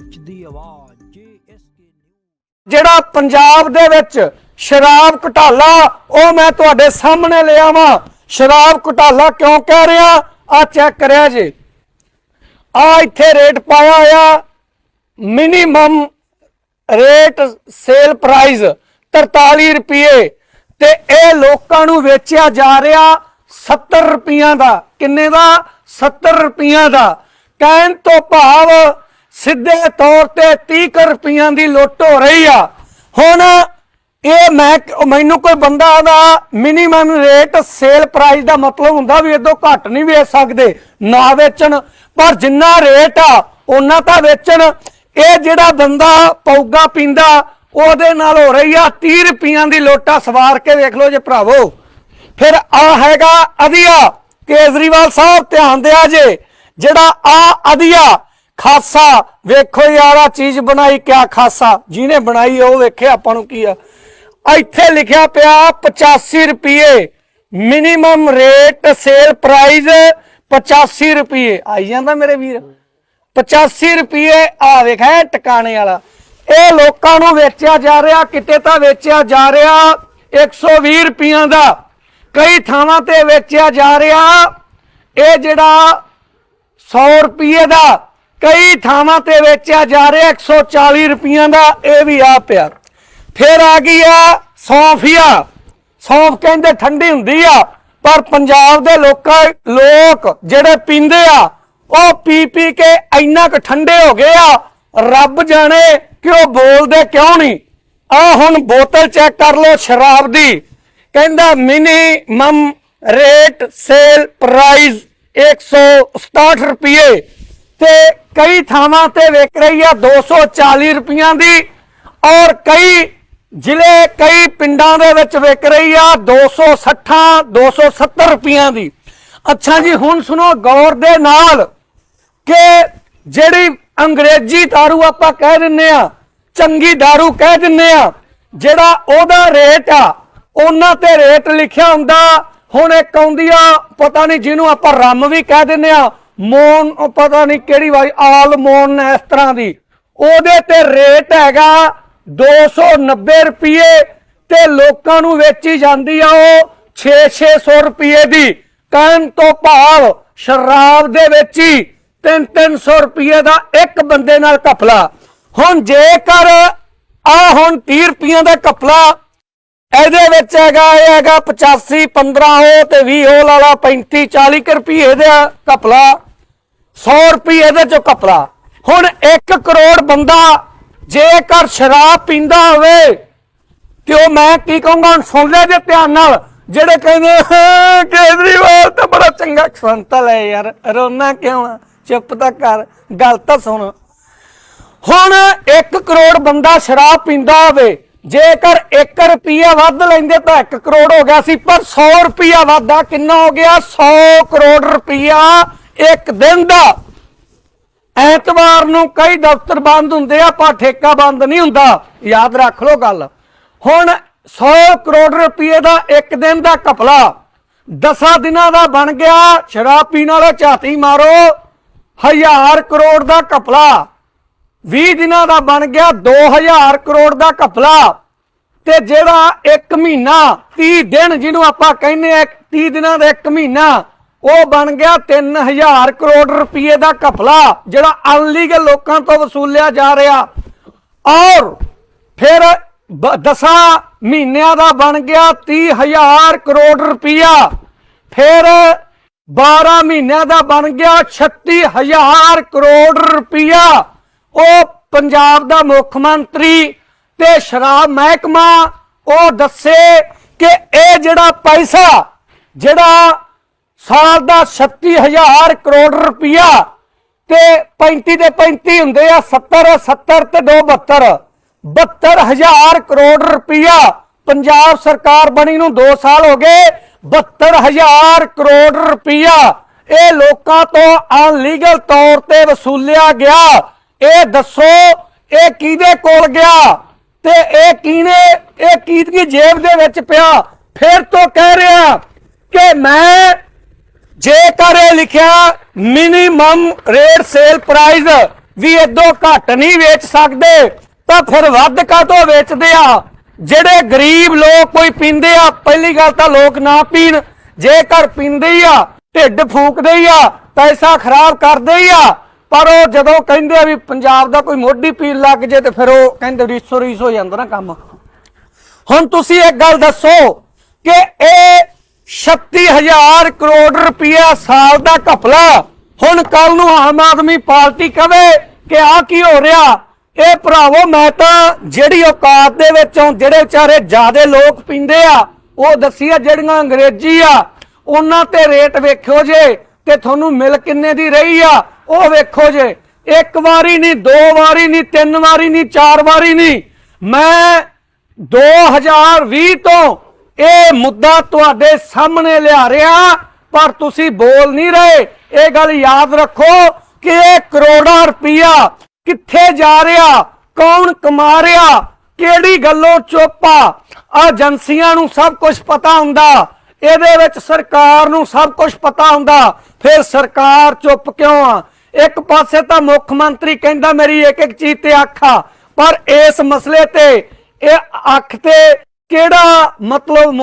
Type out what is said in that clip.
ਸੱਚ ਦੀ ਆਵਾਜ਼, ਜੇਐਸਕੇ ਨਿਊਜ਼। ਜਿਹੜਾ ਪੰਜਾਬ ਦੇ ਵਿੱਚ ਸ਼ਰਾਬ ਘੁਟਾਲਾ, ਉਹ ਮੈਂ ਤੁਹਾਡੇ ਸਾਹਮਣੇ ਲਿਆ ਵਾਂ ਸ਼ਰਾਬ ਘੁਟਾਲਾ ਕਿਉਂ ਕਹਿ ਰਿਹਾ? ਆ ਚੈੱਕ ਕਰਿਆ ਜੀ। ਆ ਇੱਥੇ ਰੇਟ ਪਾਇਆ ਹੋਇਆ। ਮਿਨੀਮਮ ਰੇਟ ਸੇਲ ਪ੍ਰਾਈਸ 43 ਰੁਪਏ। ਤੇ ਇਹ ਲੋਕਾਂ ਨੂੰ ਵੇਚਿਆ ਜਾ ਰਿਹਾ 70 ਰੁਪਈਆਂ ਦਾ। ਕਿੰਨੇ ਦਾ? 70 ਰੁਪਈਆਂ ਦਾ। ਕਹਿਣ ਤੋਂ ਭਾਵ ਸਿੱਧੇ ਤੌਰ ਤੇ 30 ਕੁ ਰੁਪਈਆਂ ਦੀ ਲੁੱਟ ਹੋ ਰਹੀ ਆ। ਹੁਣ ਇਹ ਮੈਂ ਮੈਨੂੰ ਕੋਈ ਬੰਦਾ ਦਾ ਮਿਨੀਮਮ ਰੇਟ ਸੇਲ ਪ੍ਰਾਈਸ ਦਾ ਮਤਲਬ ਹੁੰਦਾ ਵੀ ਇਦੋਂ ਘੱਟ ਨਹੀਂ ਵੇਚ ਸਕਦੇ, ਨਾ ਵੇਚਣ। ਪਰ ਜਿੰਨਾ ਰੇਟ ਆ ਉਹਨਾਂ ਤਾਂ ਵੇਚਣ। ਇਹ ਜਿਹੜਾ ਬੰਦਾ ਪੌਗਾ ਪੀਂਦਾ, ਉਹਦੇ ਨਾਲ ਹੋ ਰਹੀ ਆ 30 ਰੁਪਈਆਂ ਦੀ ਲੋਟਾ ਸਵਾਰ ਕੇ ਵੇਖ ਲਓ ਜੇ ਭਰਾਵੋ। ਫਿਰ ਆ ਹੈਗਾ ਅਧਿਆ। ਕੇਜਰੀਵਾਲ ਸਾਹਿਬ, ਧਿਆਨ ਦਿਆ ਜੇ। ਜਿਹੜਾ ਆ ਅਧਿਆ ਖਾਸਾ, ਵੇਖੋ ਯਾਰ ਆ ਚੀਜ਼ ਬਣਾਈ, ਕਿਆ ਖਾਸਾ। ਜਿਹਨੇ ਬਣਾਈ ਉਹ ਵੇਖੇ ਆਪਾਂ ਨੂੰ ਕੀ ਆ। ਇੱਥੇ ਲਿਖਿਆ ਪਿਆ 85 ਰੁਪਏ। ਮਿਨੀਮਮ ਰੇਟ ਸੇਲ ਪ੍ਰਾਈਸ 85 ਰੁਪਏ। ਆਈ ਜਾਂਦਾ ਮੇਰੇ ਵੀਰ। 85 ਰੁਪਏ ਆ ਵੇਖਿਆ ਟਿਕਾਣੇ ਵਾਲਾ। ਇਹ ਲੋਕਾਂ ਨੂੰ ਵੇਚਿਆ ਜਾ ਰਿਹਾ, ਕਿਤੇ ਤਾਂ ਵੇਚਿਆ ਜਾ ਰਿਹਾ 120 ਰੁਪਈਆਂ ਦਾ। ਕਈ ਥਾਵਾਂ ਤੇ ਵੇਚਿਆ ਜਾ ਰਿਹਾ, ਇਹ ਜਿਹੜਾ 100 ਰੁਪਏ ਦਾ ਕਈ ਥਾਵਾਂ ਤੇ ਵੇਚਿਆ ਜਾ ਰਿਹਾ 140 ਰੁਪਈਆਂ ਦਾ, ਇਹ ਵੀ ਆ ਪਿਆ। ਫਿਰ ਆ ਗਈ ਆ ਸੌਂਫੀਆ। ਸੌਂਫ ਕਹਿੰਦੇ ਠੰਡੀ ਹੁੰਦੀ ਆ, ਪਰ ਪੰਜਾਬ ਦੇ ਲੋਕਾਂ, ਲੋਕ ਜਿਹੜੇ ਪੀਂਦੇ ਆ, ਉਹ ਪੀ ਪੀ ਕੇ ਇੰਨਾ ਕੁ ਠੰਡੇ ਹੋ ਗਏ ਆ, ਰੱਬ ਜਾਣੇ ਕਿ ਉਹ ਬੋਲਦੇ ਕਿਉਂ ਨਹੀਂ? ਆ ਹੁਣ ਬੋਤਲ ਚੈੱਕ ਕਰ ਲਓ ਸ਼ਰਾਬ ਦੀ। ਕਹਿੰਦਾ ਮਿਨੀਮਮ ਰੇਟ ਸੇਲ ਪ੍ਰਾਈਸ 167 ਰੁਪਏ ਤੇ ਕਈ ਥਾਵਾਂ ਤੇ ਵਿਕ ਰਹੀ ਆ 240 ਰੁਪਈਆਂ ਦੀ ਔਰ ਕਈ ਜ਼ਿਲ੍ਹੇ ਕਈ ਪਿੰਡਾਂ ਦੇ ਵਿੱਚ ਵਿਕ ਰਹੀ ਆ 260 270 ਰੁਪਈਆਂ ਦੀ ਅੱਛਾ ਜੀ ਹੁਣ ਸੁਣੋ ਗੌਰ ਦੇ ਨਾਲ ਕਿ ਜਿਹੜੀ ਅੰਗਰੇਜ਼ੀ दारू ਆਪਾਂ ਕਹਿ ਦਿੰਨੇ ਆ ਚੰਗੀ दारू ਕਹਿ ਦਿੰਨੇ ਆ ਜਿਹੜਾ ਉਹਦਾ ਰੇਟ ਆ ਉਹਨਾਂ ਤੇ ਰੇਟ ਲਿਖਿਆ ਹੁੰਦਾ ਹੁਣ ਇੱਕ ਆਉਂਦੀ ਆ ਪਤਾ ਨਹੀਂ ਜਿਹਨੂੰ ਆਪਾਂ ਰੰਮ ਵੀ ਕਹਿ ਦਿੰਨੇ ਆ ਮੋਨ, ਉਹ ਪਤਾ ਨਹੀਂ ਕਿਹੜੀ ਵਾਈ ਆਲ ਮੋਨ ਇਸ ਤਰ੍ਹਾਂ ਦੀ। ਉਹਦੇ ਤੇ ਰੇਟ ਹੈਗਾ 290 ਰੁਪਏ ਤੇ ਲੋਕਾਂ ਨੂੰ ਵੇਚੀ ਜਾਂਦੀ ਆ ਉਹ 6-600 ਰੁਪਏ ਦੀ। ਕਹਿਣ ਤੋਂ ਭਾਵ ਸ਼ਰਾਬ ਦੇ ਵਿੱਚ ਹੀ 3-300 ਰੁਪਏ ਦਾ ਇੱਕ ਬੰਦੇ ਨਾਲ ਕਪਲਾ ਹੁਣ ਜੇਕਰ ਆ ਹੁਣ 30 ਰੁਪਏ ਦਾ ਕਪਲਾ ਇਹਦੇ ਵਿੱਚ ਹੈਗਾ, ਇਹ ਹੈਗਾ 85 15 ਹੋ ਤੇ 20 ਹੋ ਲਾ 35 40 ਕੁ ਰੁਪਏ ਦਾ ਕਪਲਾ 100 ਰੁਪਏ ਦੇ ਚੋਂ ਕਪੜਾ। ਹੁਣ 1 ਕਰੋੜ ਬੰਦਾ ਜੇਕਰ ਸ਼ਰਾਬ ਪੀਂਦਾ ਹੋਵੇ, ਤੇ ਉਹ ਮੈਂ ਕੀ ਕਹੂੰਗਾ, ਹੁਣ ਸੁਣ ਲੈ ਜੇ ਧਿਆਨ ਨਾਲ, ਜਿਹੜੇ ਕਹਿੰਦੇ ਕੇਜਰੀਵਾਲ ਤਾਂ ਬੜਾ ਚੰਗਾ ਸੰਤਲ ਹੈ ਯਾਰ, ਰੋਣਾ ਕਿਉਂ ਆ? ਚੁੱਪ ਤਾਂ ਕਰ, ਗੱਲ ਤਾਂ ਸੁਣ। ਹੁਣ 1 ਕਰੋੜ ਬੰਦਾ ਸ਼ਰਾਬ ਪੀਂਦਾ ਹੋਵੇ, ਜੇਕਰ 1 ਰੁਪਿਆ ਵੱਧ ਲੈਂਦੇ ਤਾਂ 1 ਕਰੋੜ ਹੋ ਗਿਆ ਸੀ, ਪਰ 100 ਰੁਪਿਆ ਵਾਧਾ ਕਿੰਨਾ ਹੋ ਗਿਆ? 100 ਕਰੋੜ ਰੁਪਿਆ ਇੱਕ ਦਿਨ ਦਾ। ਐਤਵਾਰ ਨੂੰ ਕਈ ਦਫ਼ਤਰ ਬੰਦ ਹੁੰਦੇ ਆ, ਪਰ ਠੇਕਾ ਬੰਦ ਨਹੀਂ ਹੁੰਦਾ। ਯਾਦ ਰੱਖ ਲਓ ਗੱਲ। ਹੁਣ 100 ਕਰੋੜ ਰੁਪਏ ਦਾ ਇੱਕ ਦਿਨ ਦਾ ਕਪਲਾ 10 ਦਿਨਾਂ ਦਾ ਬਣ ਗਿਆ। ਸ਼ਰਾਬ ਪੀਣ ਵਾਲੇ ਝਾਤੀ ਮਾਰੋ। ਹਜ਼ਾਰ ਕਰੋੜ ਦਾ ਕਪਲਾ 20 ਦਿਨਾਂ ਦਾ ਬਣ ਗਿਆ 2000 ਕਰੋੜ ਦਾ ਕਪਲਾ ਤੇ ਜਿਹੜਾ 1 ਮਹੀਨਾ 30 ਦਿਨ ਜਿਹਨੂੰ ਆਪਾਂ ਕਹਿੰਦੇ ਆ 30 ਦਿਨਾਂ ਦਾ 1 ਮਹੀਨਾ ਉਹ ਬਣ ਗਿਆ 3000 ਕਰੋੜ ਰੁਪਏ ਦਾ ਕਪਲਾ ਜਿਹੜਾ ਅਨਲੀਗਲ ਲੋਕਾਂ ਤੋਂ ਵਸੂਲਿਆ ਜਾ ਰਿਹਾ। ਔਰ ਫਿਰ 10 ਮਹੀਨਿਆਂ ਦਾ ਬਣ ਗਿਆ 30000 ਕਰੋੜ ਰੁਪਇਆ ਫਿਰ 12 ਮਹੀਨਿਆਂ ਦਾ ਬਣ ਗਿਆ 36000 ਕਰੋੜ ਰੁਪਇਆ ਉਹ ਪੰਜਾਬ ਦਾ ਮੁੱਖ ਮੰਤਰੀ ਤੇ ਸ਼ਰਾਬ ਮਹਿਕਮਾ, ਉਹ ਦੱਸੇ ਕਿ ਇਹ ਜਿਹੜਾ ਪੈਸਾ, ਜਿਹੜਾ ਸਾਲ ਦਾ 36000 ਕਰੋੜ ਰੁਪਇਆ ਤੇ 35 ਤੇ 35 ਹੁੰਦੇ ਆ 70 70 ਤੇ 2 72 72000 ਕਰੋੜ ਰੁਪਇਆ ਪੰਜਾਬ ਸਰਕਾਰ ਬਣੀ ਨੂੰ 2 ਸਾਲ ਹੋ ਗਏ 72000 ਕਰੋੜ ਰੁਪਇਆ ਇਹ ਲੋਕਾਂ ਤੋਂ ਅਨਲੀਗਲ ਤੌਰ ਤੇ ਵਸੂਲਿਆ ਗਿਆ। ਇਹ ਦੱਸੋ, ਇਹ ਕਿਹਦੇ ਕੋਲ ਗਿਆ? ਤੇ ਇਹ ਕਿਹਨੇ, ਇਹ ਕਿਹਦੀ ਜੇਬ ਦੇ ਵਿੱਚ ਪਿਆ? ਫਿਰ ਤੋਂ ਕਹਿ ਰਿਹਾ ਕਿ ਮੈਂ ਜੇਕਰ ਇਹ ਲਿਖਿਆ ਮਿਨੀਮਮ ਰੇਟ ਸੇਲ ਪ੍ਰਾਈਸ ਵੀ ਇਦੋਂ ਘੱਟ ਨਹੀਂ ਵੇਚ ਸਕਦੇ, ਤਾਂ ਫਿਰ ਵੱਧ ਕਾਹਤੋਂ ਵੇਚਦੇ ਆ? ਜਿਹੜੇ ਗਰੀਬ ਲੋਕ ਕੋਈ ਪੀਂਦੇ ਆ, ਪਹਿਲੀ ਗੱਲ ਤਾਂ ਲੋਕ ਨਾ ਪੀਣ। ਜੇਕਰ ਪੀਂਦੇ ਆ, ਢਿੱਡ ਫੂਕਦੇ ਆ, ਪੈਸਾ ਖਰਾਬ ਕਰਦੇ ਹੀ ਆ, ਪਰ ਉਹ ਜਦੋਂ ਕਹਿੰਦੇ ਆ ਵੀ ਪੰਜਾਬ ਦਾ ਕੋਈ ਮੋਢੀ ਪੀਣ ਲੱਗ ਜੇ ਤੇ ਫਿਰ ਉਹ ਕਹਿੰਦੇ ਰੀਸੋ ਰੀਸ ਹੋ ਜਾਂਦਾ ਨਾ ਕੰਮ। ਹੁਣ ਤੁਸੀਂ ਇੱਕ ਗੱਲ ਦੱਸੋ ਕਿ ਇਹ 36000 ਕਰੋੜ ਰੁਪਇਆ ਸਾਲ ਦਾ ਘਪਲਾ। ਹੁਣ ਕੱਲ ਨੂੰ ਆਮ ਆਦਮੀ ਪਾਰਟੀ ਕਵੇ ਕਿ ਆ ਕੀ ਹੋ ਰਿਹਾ? ਇਹ ਭਰਾਵੋ, ਮੈਂ ਤਾਂ ਜਿਹੜੀ ਔਕਾਤ ਦੇ ਵਿੱਚੋਂ ਜਿਹੜੇ ਵਿਚਾਰੇ ਜਿਆਦੇ ਲੋਕ ਪੀਂਦੇ ਆ, ਉਹ ਦੱਸੀ ਆ ਜਿਹੜੀਆਂ ਅੰਗਰੇਜ਼ੀ ਆ, ਉਹਨਾਂ ਤੇ ਰੇਟ ਵੇਖਿਓ ਜੇ ਤੇ ਤੁਹਾਨੂੰ ਮਿਲ ਕਿੰਨੇ ਦੀ ਰਹੀ ਆ, ਉਹ ਵੇਖੋ ਜੇ। ਇੱਕ ਵਾਰੀ ਨਹੀਂ, ਦੋ ਵਾਰੀ ਨਹੀਂ, ਤਿੰਨ ਵਾਰੀ ਨਹੀਂ, ਚਾਰ ਵਾਰੀ ਨਹੀਂ। ਮੈਂ 2020 ਤੋਂ ਇਹ ਮੁੱਦਾ ਤੁਹਾਡੇ ਸਾਹਮਣੇ ਲਿਆ ਰਿਹਾ, ਪਰ ਤੁਸੀਂ ਬੋਲ ਨਹੀਂ ਰਹੇ। ਇਹ ਗੱਲ ਯਾਦ ਰੱਖੋ ਕਿ ਇਹ ਕਰੋੜਾਂ ਰੁਪਈਆ ਕਿੱਥੇ ਜਾ ਰਿਹਾ, ਕੌਣ ਕਮਾ ਰਿਹਾ, ਕਿਹੜੀ ਗੱਲੋਂ ਚੁੱਪ ਏਜੰਸੀਆਂ ਨੂੰ ਸਭ ਕੁਝ ਪਤਾ ਹੁੰਦਾ, ਇਹਦੇ ਵਿੱਚ ਸਰਕਾਰ ਨੂੰ ਸਭ ਕੁਝ ਪਤਾ ਹੁੰਦਾ, ਫਿਰ ਸਰਕਾਰ ਚੁੱਪ ਕਿਉਂ ਆ? ਇੱਕ ਪਾਸੇ ਤਾਂ ਮੁੱਖ ਮੰਤਰੀ ਕਹਿੰਦਾ ਮੇਰੀ ਇੱਕ ਇੱਕ ਚੀਜ਼ ਤੇ ਅੱਖ ਆ, ਪਰ ਇਸ ਮਸਲੇ ਤੇ ਇਹ ਅੱਖ ਤੇ ਕਿਹੜਾ ਮਤਲਬ